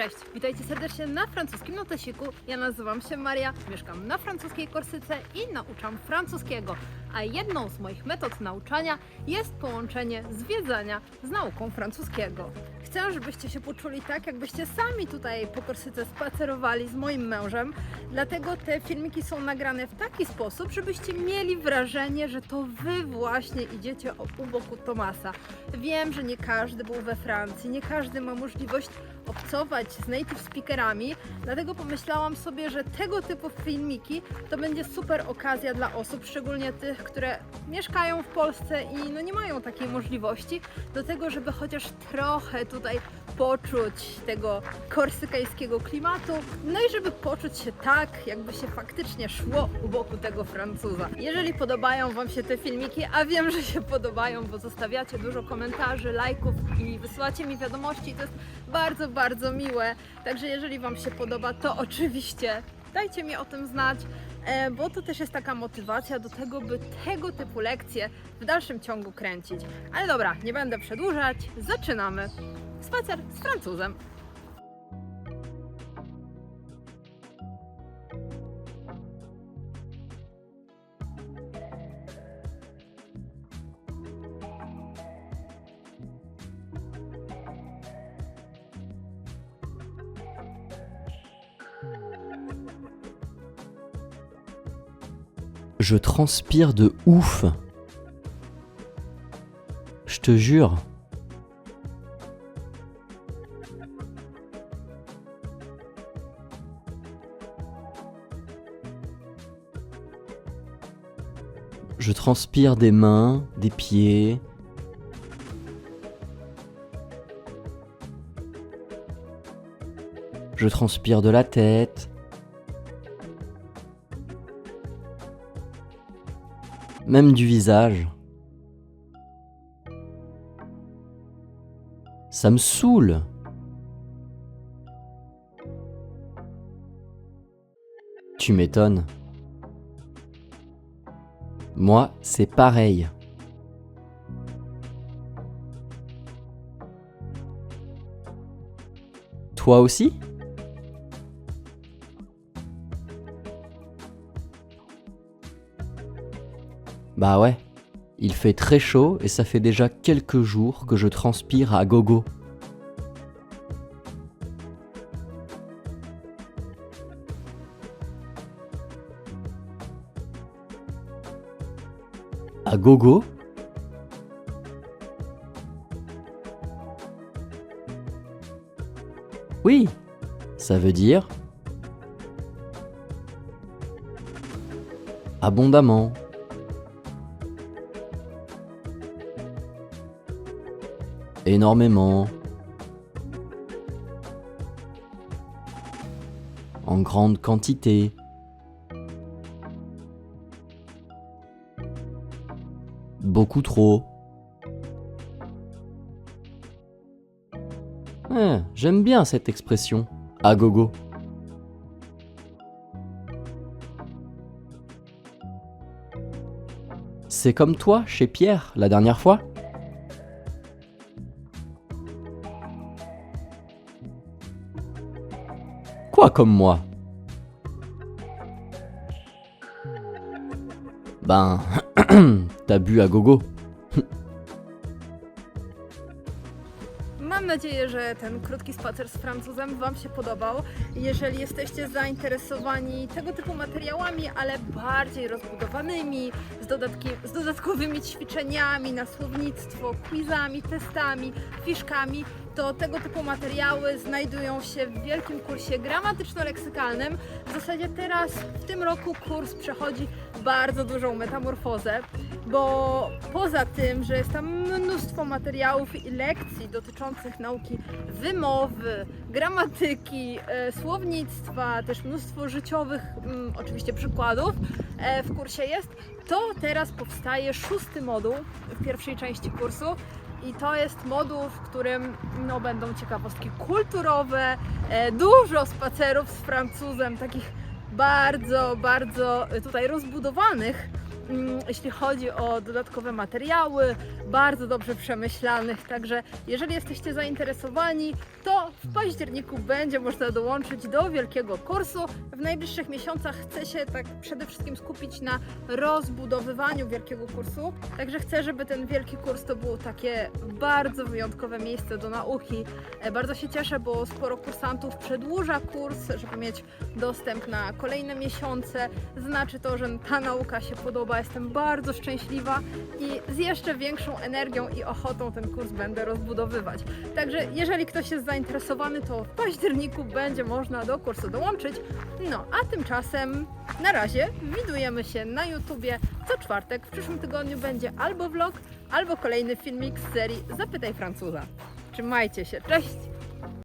Cześć, witajcie serdecznie na francuskim notesiku. Ja nazywam się Maria, mieszkam na francuskiej Korsyce i nauczam francuskiego. A jedną z moich metod nauczania jest połączenie zwiedzania z nauką francuskiego. Chcę, żebyście się poczuli tak, jakbyście sami tutaj po Korsyce spacerowali z moim mężem. Dlatego te filmiki są nagrane w taki sposób, żebyście mieli wrażenie, że to wy właśnie idziecie u boku Tomasa. Wiem, że nie każdy był we Francji, nie każdy ma możliwość obcować z native speakerami, dlatego pomyślałam sobie, że tego typu filmiki to będzie super okazja dla osób, szczególnie tych, które mieszkają w Polsce i no nie mają takiej możliwości, do tego, żeby chociaż trochę tutaj poczuć tego korsykańskiego klimatu, no i żeby poczuć się tak, jakby się faktycznie szło u boku tego Francuza. Jeżeli podobają Wam się te filmiki, a wiem, że się podobają, bo zostawiacie dużo komentarzy, lajków i wysyłacie mi wiadomości, to jest bardzo, bardzo miłe. Także jeżeli Wam się podoba, to oczywiście dajcie mi o tym znać, e, bo to też jest taka motywacja do tego, by tego typu lekcje w dalszym ciągu kręcić. Ale dobra, nie będę przedłużać, zaczynamy. Spacer z Francuzem. Je transpire de ouf. Je te jure. Je transpire des mains, des pieds. Je transpire de la tête. Même du visage. Ça me saoule. Tu m'étonnes. Moi, c'est pareil. Toi aussi? Bah ouais, il fait très chaud et ça fait déjà quelques jours que je transpire à gogo. À gogo? Oui, ça veut dire abondamment. Énormément, en grande quantité. Beaucoup trop. Ouais, J'aime bien cette expression, à gogo. C'est comme toi chez Pierre la dernière fois? Comme moi Ben, t'as bu à gogo. Mam nadzieję, że ten krótki spacer z Francuzem Wam się podobał. Jeżeli jesteście zainteresowani tego typu materiałami, ale bardziej rozbudowanymi, z, dodatki, z dodatkowymi ćwiczeniami na słownictwo, quizami, testami, fiszkami, to tego typu materiały znajdują się w wielkim kursie gramatyczno-leksykalnym. W zasadzie teraz, w tym roku, kurs przechodzi bardzo dużą metamorfozę, bo poza tym, że jest tam mnóstwo materiałów i lekcji dotyczących nauki wymowy, gramatyki, e, słownictwa, też mnóstwo życiowych, mm, oczywiście przykładów e, w kursie jest, to teraz powstaje szósty moduł w pierwszej części kursu. I to jest moduł, w którym no, będą ciekawostki kulturowe, e, dużo spacerów z Francuzem, takich bardzo, bardzo tutaj rozbudowanych, jeśli chodzi o dodatkowe materiały, bardzo dobrze przemyślanych. Także jeżeli jesteście zainteresowani, to w październiku będzie można dołączyć do wielkiego kursu. W najbliższych miesiącach chcę się tak przede wszystkim skupić na rozbudowywaniu wielkiego kursu. Także chcę, żeby ten wielki kurs to było takie bardzo wyjątkowe miejsce do nauki. E, Bardzo się cieszę, bo sporo kursantów przedłuża kurs, żeby mieć dostęp na kolejne miesiące. Znaczy to, że ta nauka się podoba. Jestem bardzo szczęśliwa i z jeszcze większą energią i ochotą ten kurs będę rozbudowywać. Także jeżeli ktoś jest zainteresowany, to w październiku będzie można do kursu dołączyć. No, a tymczasem na razie widujemy się na YouTubie co czwartek. W przyszłym tygodniu będzie albo vlog, albo kolejny filmik z serii Zapytaj Francuza. Trzymajcie się, cześć!